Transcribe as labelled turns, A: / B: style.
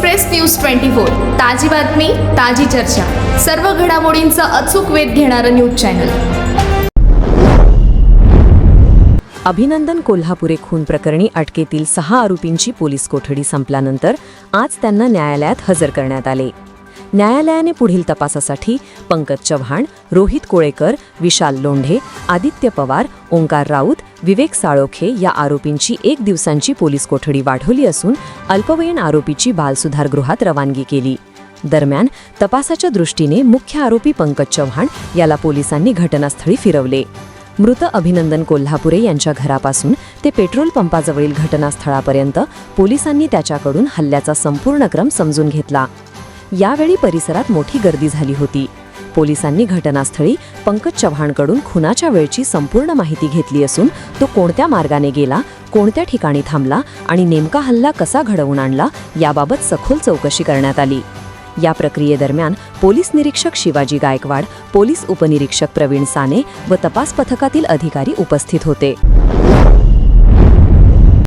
A: Express news twenty four ताजी बातमी ताजी चर्चा. सर्व घडामोडींचा अचूक वेध घेणारं न्यूज चॅनल.
B: अभिनंदन कोल्हापुरे खून प्रकरणी अटकेतील सहा आरोपींची पोलीस कोठडी संपल्यानंतर आज त्यांना न्यायालयात हजर करण्यात आले. न्यायालयाने पुढील तपासासाठी पंकज चव्हाण रोहित कोळेकर विशाल लोंढे आदित्य पवार ओंकार राऊत विवेक साळोखे या आरोपींची एक दिवसांची पोलीस कोठडी वाढवली असून अल्पवयीन आरोपीची बालसुधारगृहात रवानगी केली. दरम्यान तपासाच्या दृष्टीने मुख्य आरोपी पंकज चव्हाण याला पोलिसांनी घटनास्थळी फिरवले. मृत अभिनंदन कोल्हापुरे यांच्या घरापासून ते पेट्रोल पंपाजवळील घटनास्थळापर्यंत पोलिसांनी त्याच्याकडून हल्ल्याचा संपूर्ण क्रम समजून घेतला. यावेळी परिसरात मोठी गर्दी झाली होती. पोलिसांनी घटनास्थळी पंकज चव्हाणकडून खुनाच्या वेळची संपूर्ण माहिती घेतली असून तो कोणत्या मार्गाने गेला कोणत्या ठिकाणी थांबला आणि नेमका हल्ला कसा घडवून आणला याबाबत सखोल चौकशी करण्यात आली. या प्रक्रियेदरम्यान पोलीस निरीक्षक शिवाजी गायकवाड पोलीस उपनिरीक्षक प्रवीण साने व तपास पथकातील अधिकारी उपस्थित होते.